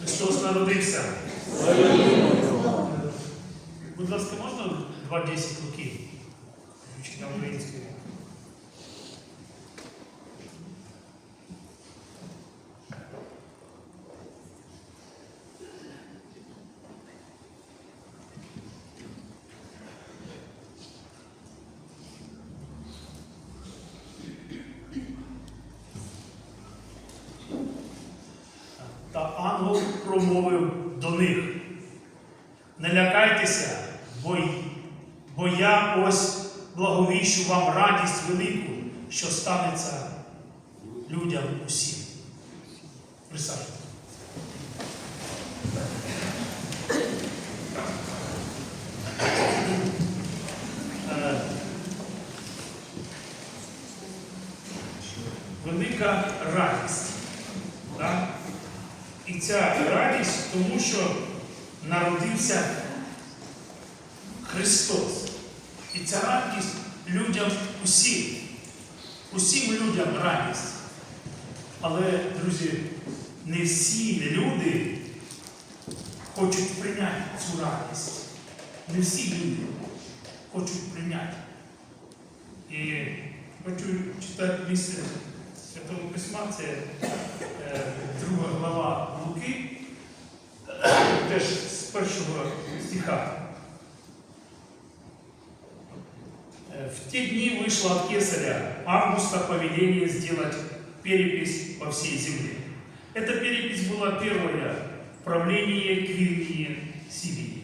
Христос народився. Будь ласка, можна 2-10 років? Включити на українську. Та ангел промовив до них. Не лякайтеся, бо, й- бо я ось благовіщу вам радість велику, що станеться людям усім. Присаджуйтесь. Е, Велика радість. Так? І ця радість, тому що народився Христос. І ця радість людям усім. Усім людям радість. Але, друзі, не всі люди хочуть прийняти цю радість. Не всі люди хочуть прийняти. І хочу читати місце Святого Письма, це е, друга глава Луки, теж з першого стиха. В те дни вышло от кесаря Августа повеление сделать перепись по всей земле. Эта перепись была первая в правлении Квиринии Сирии.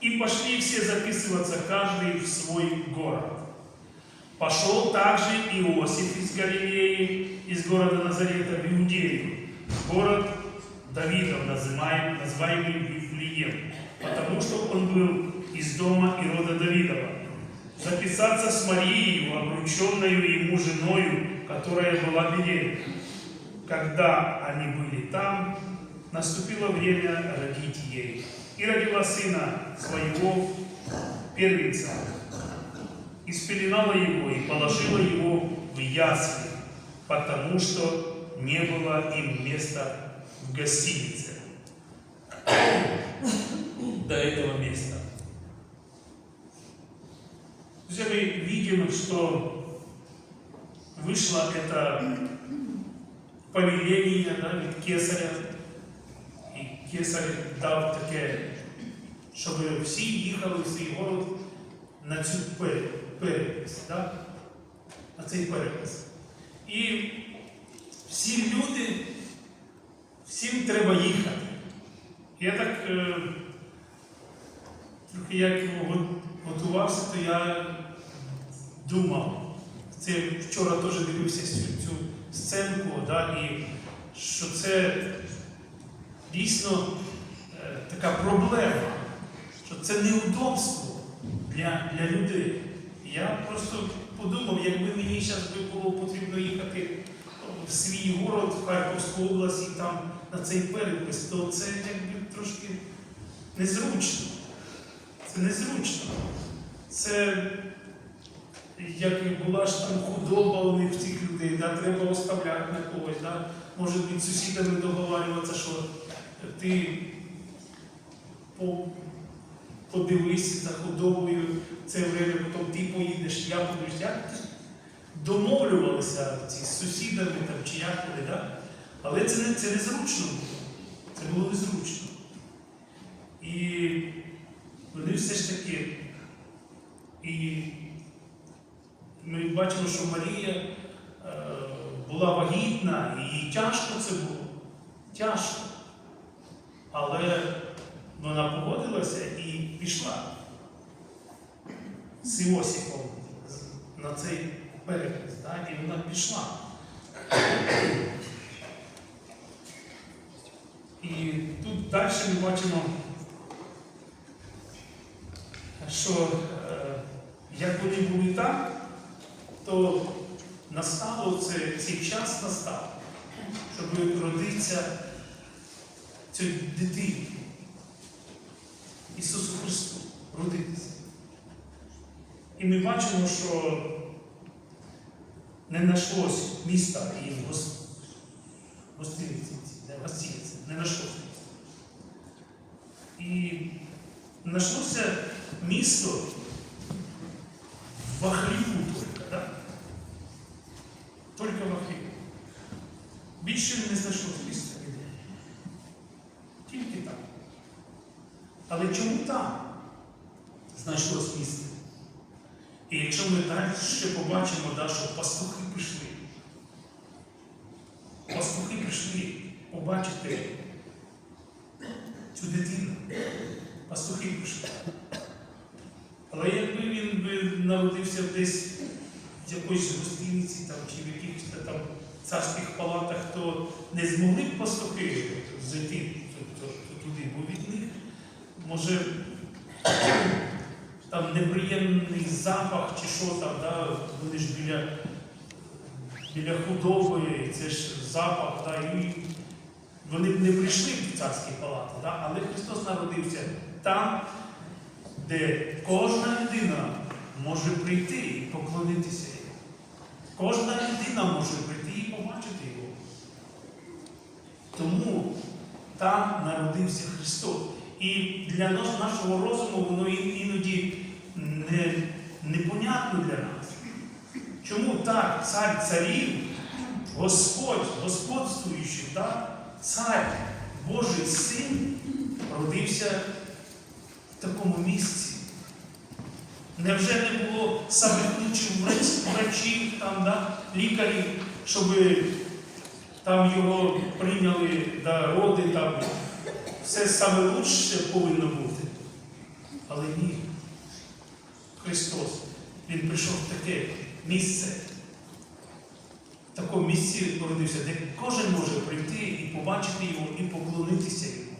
И пошли все записываться, каждый в свой город. Пошел также Иосиф из Галилеи, из города Назарета в Иудею, город Давидов, называемый, называемый Вифлеем, потому что он был из дома и рода Давидова. Записаться с Марией, обрученную ему женою, которая была беременна. Когда они были там, наступило время родить ей. И родила сына своего первенца, и спеленала его, и положила его в ясли, потому что не было им места в гостинице до этого места. Друзья, мы видим, что вышло это повеление да, від кесаря, і кесар дав таке, щоб всі їхали в свій город на цю пер- перепис, да? на цей перепис. І всі люди, всім треба їхати. Я так е, трохи як го- готувався, то я думав. Це вчора теж дивився цю, цю сценку, да, і що це дійсно е, така проблема, що це неудобство для, для людей. Я просто подумав, якби мені зараз було потрібно їхати в свій город, в Харківську область і там на цей перепис, то це якби трошки незручно. Це незручно. Це як була ж там худоба у них цих людей, да, треба оставляти на когось. Да. Може з сусідами договарюватися, що ти по, подивись за худобою це время, потім ти поїдеш, я буду як домовлювалися ці з сусідами там, чи як вони, да? але це, це незручно. Це було незручно. І вони все ж таки. І ми бачимо, що Марія е, була вагітна, тяжко це було. Тяжко. Але вона погодилася і пішла з Іосифом на цей перепис. Так? І вона пішла. І тут далі ми бачимо, що е, як вони були так, то настало це, цей час настав, щоб родитися цій дитині. Ісусу Христу родитися. І ми бачимо, що не знайшлось міста і гос- гостиниці, не гостиниці, не знайшлось. І знайшлося місто в Ахліву тільки, да? Тільки в Ахліву. Більше не знайшлося місця ніде. Тільки там. Але чому там знайшлось місце? І якщо ми далі ще побачимо, да, що пастухи прийшли, пастухи прийшли побачити цю дитину. Пастухи прийшли. Але якби він би народився десь в якоїсь гостиниці там, чи в якихось там царських палатах, то не змогли б пастухи зайти туди, бо від них може там неприємний запах чи що там, да, вони ж біля, біля худоби, це ж запах, да, і вони б не прийшли в царські палати, да, але Христос народився там, де кожна людина може прийти і поклонитися. Кожна людина може прийти його. Тому там народився Христос. І для нашого розуму воно іноді не, непонятно для нас. Чому так, цар царів, Господь, господствуючий, так, цар, Божий син родився в такому місці? Невже не було самих врачів, там, да, лікарів, щоб там його прийняли да, роди, там, все саме лучше повинно бути. Але ні. Христос, Він прийшов в таке місце, в такому місці породився, де кожен може прийти і побачити його, і поклонитися йому.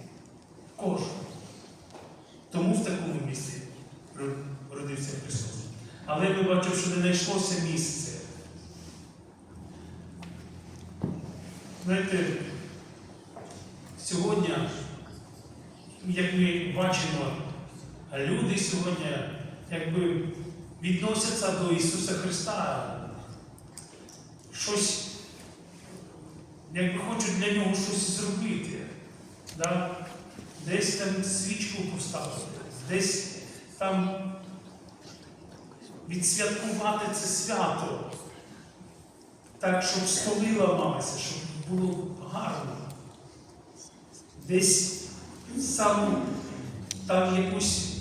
Кожен. Тому в такому місці родився Христос. Але ми бачимо, що не знайшлося місце. Знаєте, сьогодні, як ми бачимо, люди сьогодні якби відносяться до Ісуса Христа. Щось, якби хочуть для нього щось зробити. Да? Десь там свічку поставити, десь там відсвяткувати це свято. Так, щоб столи ламалися, щоб було гарно. Десь сам там якусь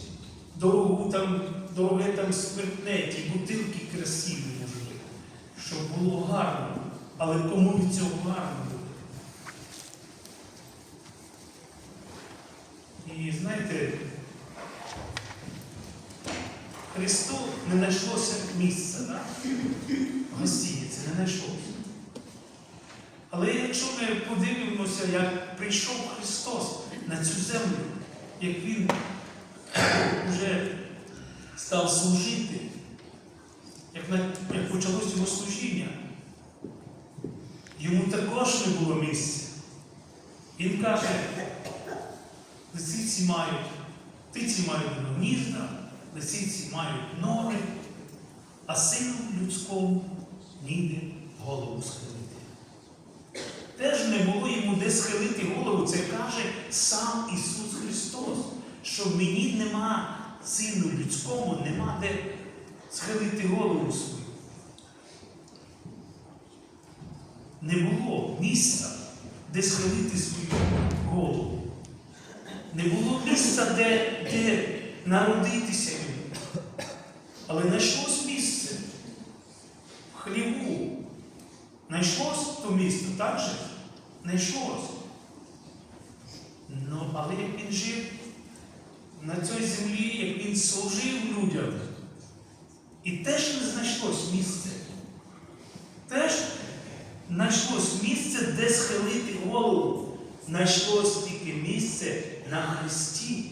дорогу, там, дороге там спиртне, ті бутилки красиві, бути, щоб було гарно. Але кому від цього гарно буде? І знаєте, Христу не знайшлося місця, да? гостиниці не знайшлося. Але якщо ми подивимося, як прийшов Христос на цю землю, як Він вже став служити, як, на, як почалось його служіння, йому також не було місця. Він каже, лисиці мають, птиці мають гнізда, лисиці мають нори, а сину людському ніде голову схилити. Теж не було йому де схилити голову. Це каже сам Ісус Христос, що мені нема сину людському, нема де схилити голову свою. Не було місця, де схилити свою голову. Не було місця, де, де народитися йому. Але знайшлось місце в хліву. Знайшлось то місто, так же? Знайшлось. Ну, але як він жив на цій землі, як він служив людям, і теж не знайшлось місце. Теж знайшлось місце, де схилити голову. Знайшлось тільки місце на Христі.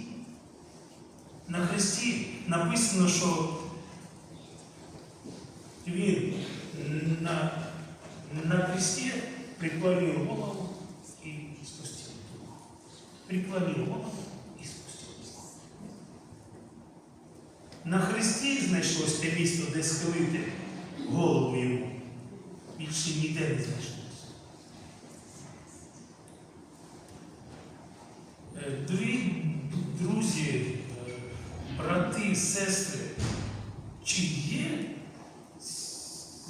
На Христі написано, що він на, на Христі преклонил голову і спустив дух. Преклонил голову і спустив дух. На Христі знайшлось те місто, де схилити голову йому. Більше ніде не знайшлося. Е, Дорогі друзі, е, брати, сестри, чи є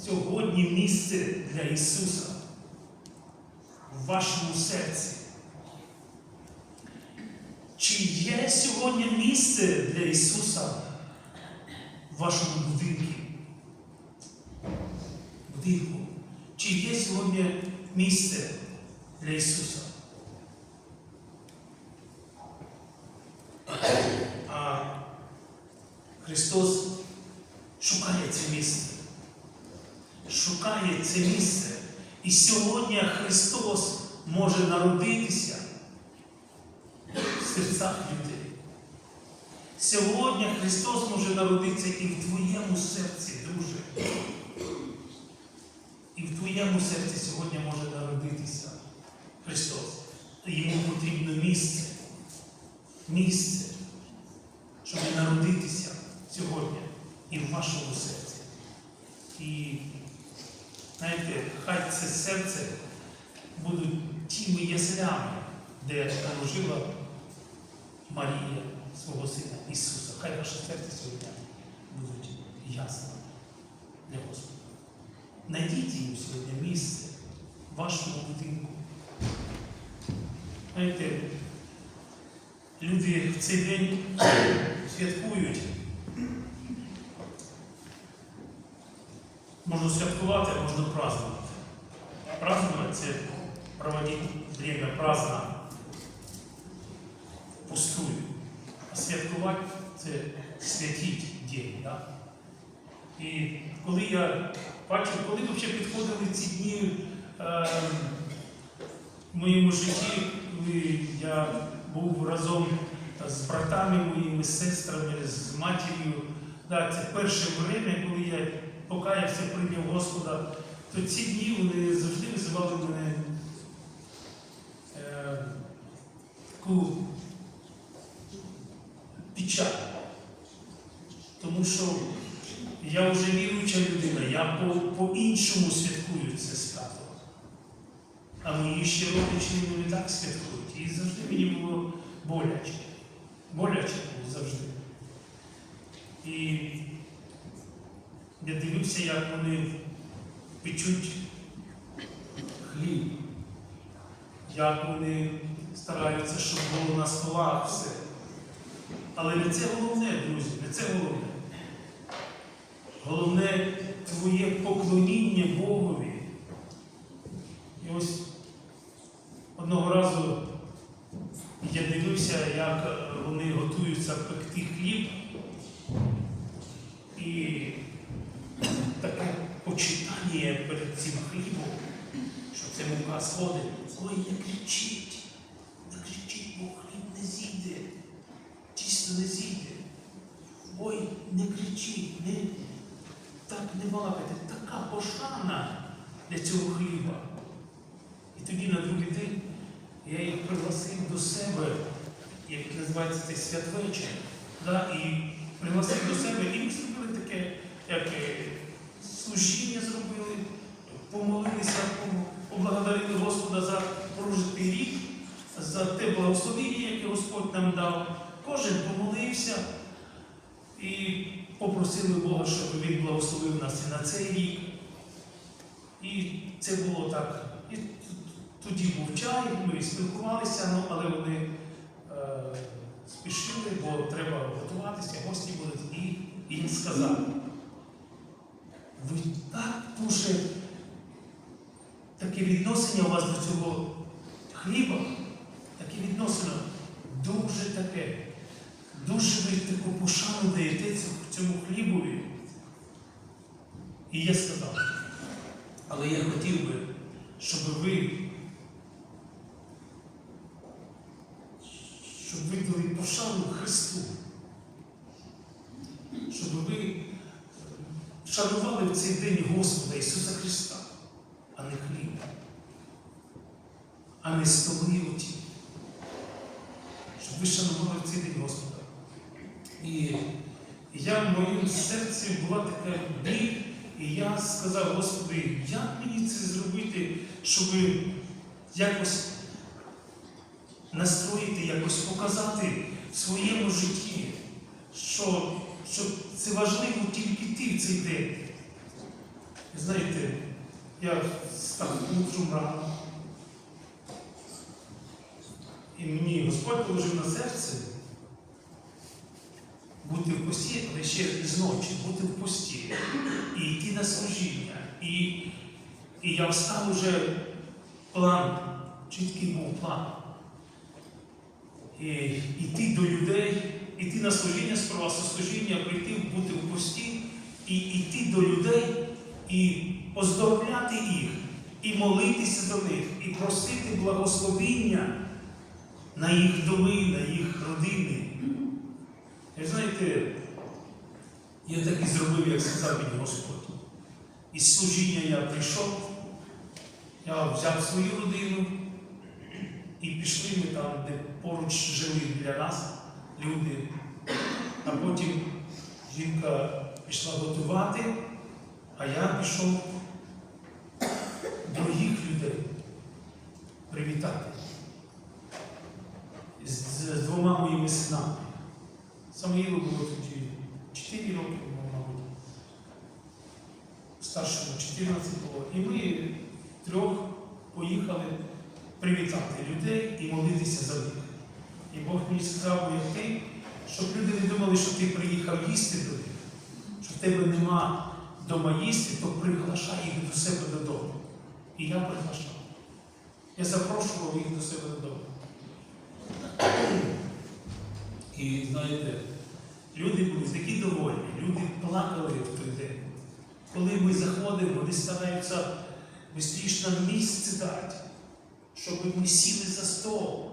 сьогодні місце для Ісуса в вашому серці? Чи є сьогодні місце для Ісуса в вашому будинку? Будинку? Чи є сьогодні місце для Ісуса? А Христос шукає це місце. Шукає це місце. І сьогодні Христос може народитися в серцях людей. Сьогодні Христос може народитися і в твоєму серці, друже. І в твоєму серці сьогодні може народитися Христос. Йому потрібно місце. Місце, щоб народитися сьогодні і в вашому серці. І знаєте, хай це серце будуть тими яслями, де положила Марія свого Сина Ісуса. Хай ваше серце сьогодні будуть ясно для Господа. Найдіть їм сьогодні місце в вашому будинку. Знаєте, люди в цей день святкують. Можна святкувати, а можна празднувати. Празднувати це проводити время праздно пустую. А святкувати це святіть день. Да? І коли я бачив, коли взагалі підходили ці дні е, в моєму житті, коли я був разом з братами моїми, з сестрами, з матір'ю, да, це перше время, коли я покаявся, прийняв Господа, то ці дні вони завжди визивали мене е, таку печаль. Тому що я вже віруюча людина, я по- по-іншому святкую це свято. А мої ще родичі вони так святкують. І завжди мені було боляче. Боляче було завжди. І я дивився, як вони печуть хліб, як вони стараються, щоб було на столах все. Але не це головне, друзі, не це головне. Головне твоє поклоніння Богові. І ось одного разу я дивився, як вони готуються пекти хліб. І таке почитання перед цим хлібом, що це мука сходить. Ой, не кричіть, не кричіть, бо хліб не зійде, тісто не зійде. Ой, не кричіть, не, так не балакайте. Така пошана для цього хліба. І тоді на другий день я їх пригласив до себе, як називається цей святвечір, да, і пригласив до себе, і ми зробили таке, як е, служіння зробили, помолилися, пом- поблагодарили Господа за прожитий рік, за те благословіння, яке Господь нам дав. Кожен помолився і попросили Бога, щоб Він благословив нас і на цей рік. І це було так. І тоді був чай, ми спілкувалися, ну, але вони е, спішили, бо треба готуватися, гості будуть. І їм сказали, ви так дуже таке відношення у вас до цього хліба, таке відношення дуже таке. Дуже ви таку пошану даєте цьому- хлібові. І я сказав, але я хотів би, щоб ви, щоб ви дали пошану Христу, щоб ви шанували в цей день Господа Ісуса Христа, а не хліб, а не столи оті. Щоб ви шанували в цей день Господа. І я в моєму серці була така біль, і я сказав, Господи, як мені це зробити, щоб якось настроїти, якось показати в своєму житті, що, що це важливо тільки ти в цей день. Знаєте, я став рано. І мені Господь положив на серце бути в пості, але ще з ночі, бути в пості і йти на служіння. І, і я встав уже план, чіткий був план. І йти до людей, йти на служіння, сперва служіння, прийти, бути в пості, і йти до людей і оздоровляти їх, і молитися за них, і просити благословіння на їх доми, на їх родини. І знаєте, я так і зробив, як сказав мені Господь. Із служіння я прийшов, я взяв свою родину і пішли ми там, де поруч жили для нас люди. А потім жінка пішла готувати, а я пішов других людей привітати з, з двома моїми синами. Самоїлу було тоді 4 роки, мабуть. Старшому 14 було. І ми трьох поїхали привітати людей і молитися за них. І Бог мені сказав, як ти, щоб люди не думали, що ти приїхав їсти до них, що в тебе нема вдома їсти, то приглашай їх до себе додому. І я приглашав. Я запрошував їх до себе додому. І знаєте, люди були такі довольні, люди плакали в той день. Коли ми заходимо, вони стараються швидше нам місце дати, щоб ми сіли за стол.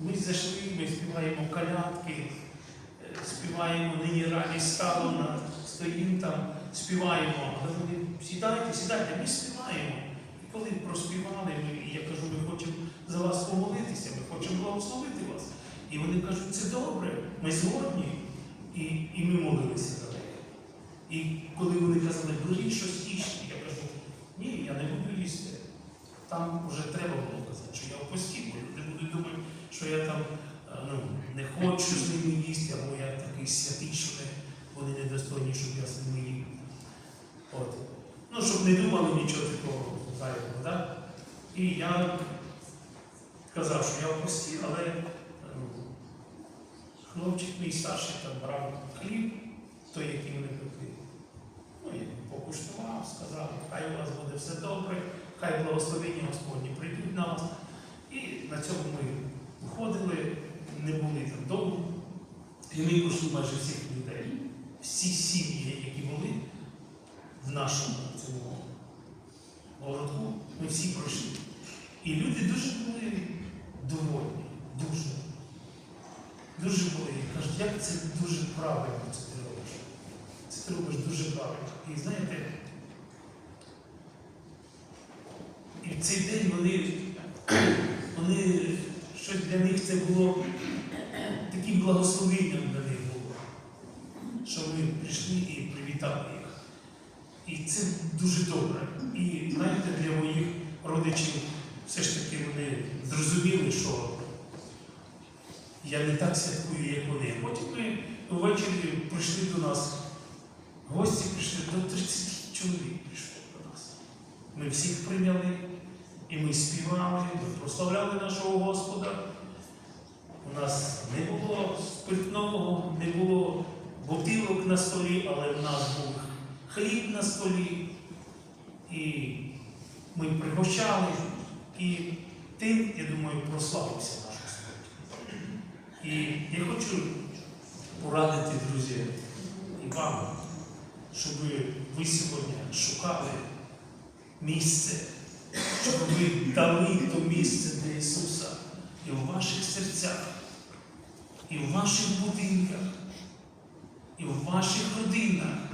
Ми зайшли, ми співаємо колядки, е, співаємо нині радість стало на стоїм там, співаємо. Але вони сідайте, сідайте, ми співаємо. Коли проспівали, ми, я кажу, ми хочемо за вас помолитися, ми хочемо благословити вас. І вони кажуть, це добре, ми згодні. І, і ми молилися за них. І коли вони казали, беріть щось їжте, я кажу, ні, я не буду їсти. Там вже треба було казати, що я в пості, люди будуть думати, що я там е, ну, не хочу з ними їсти, або я такий святий, що не, вони недостойні, щоб я з ними їв. От. Ну, щоб не думали нічого такого зайвого? І я казав, що я в пості, але е, хлопчик мій старший там брав хліб, той, який вони пекли. Ну, я покуштував, сказав, хай у вас буде все добре, хай благословення Господні прийдуть на вас. І на цьому ми виходили, не були там довго. І ми пройшли майже всіх людей. Всі сім'ї, які були в нашому цьому городку, ми всі пройшли. І люди дуже були довольні, дуже. Дуже були. Кажуть, як це дуже правильно це ти робиш. Це ти робиш дуже правильно. І знаєте, і в цей день вони, вони щось для них це було таким благословенням для них було, що ми прийшли і привітали. І це дуже добре. І знаєте, для моїх родичів все ж таки вони зрозуміли, що я не так святкую, як вони. Потім ми ввечері прийшли до нас. Гості прийшли до 30 чоловік прийшло до нас. Ми всіх прийняли, і ми співали, ми прославляли нашого Господа. У нас не було спиртного, не було бутилок на столі, але в нас був хліб на столі. І ми пригощали, і тим, я думаю, прославився наш Господь. І я хочу порадити, друзі, і вам, щоб ви сьогодні шукали місце, щоб ви дали то місце для Ісуса і в ваших серцях, і в ваших будинках, і в ваших родинах.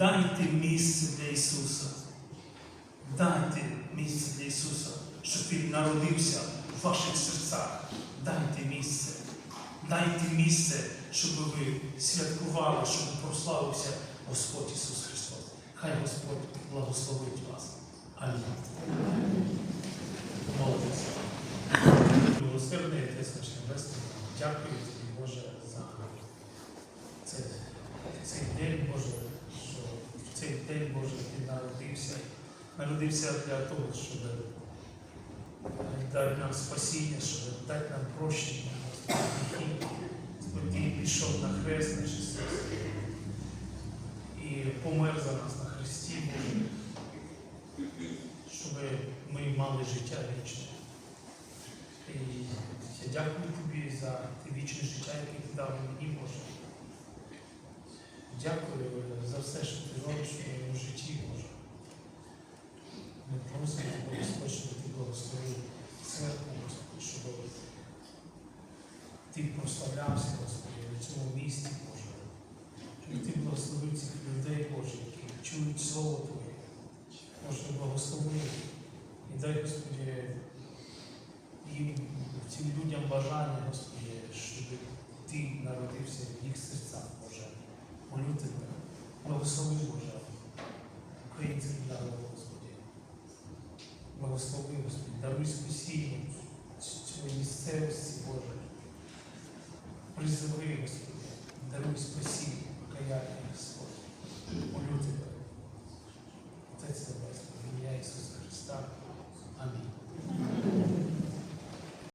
Дайте місце для Ісуса. Дайте місце для Ісуса, щоб Він народився в ваших серцях. Дайте місце. Дайте місце, щоб ви святкували, щоб прославився Господь Ісус Христос. Хай Господь благословить вас. Амінь. Молодець. Милосердний Отець наш Небесний. дякую тобі, Боже, за цей, день, Боже, цей день, Боже, ти народився. Народився для того, щоб дати нам спасіння, щоб дати нам прощення, гріхів. Ти пішов на хрест наш Ісус і помер за нас на хресті, Боже, щоб ми мали життя вічне. І я дякую тобі за те вічне життя, яке ти дав мені, Боже. Дякую за все, що ти робиш в моєму житті, Боже. Ми просимо Господь, щоб ти благословив церкву, Господи, щоб ти прославлявся, Господи, в цьому місті, Боже. Щоб ти благословив цих людей, Боже, які чують Слово Твоє. Боже, благослови і дай, Господи, їм, цим людям бажання, Господи, щоб ти народився в їх серцях, молитвами, благослови Боже, український народ, Господи. Благослови, Господи, даруй спасіння цьому місцевості, Боже. Призови, Господи, даруй спасіння, покаяння, Господи, молитвами.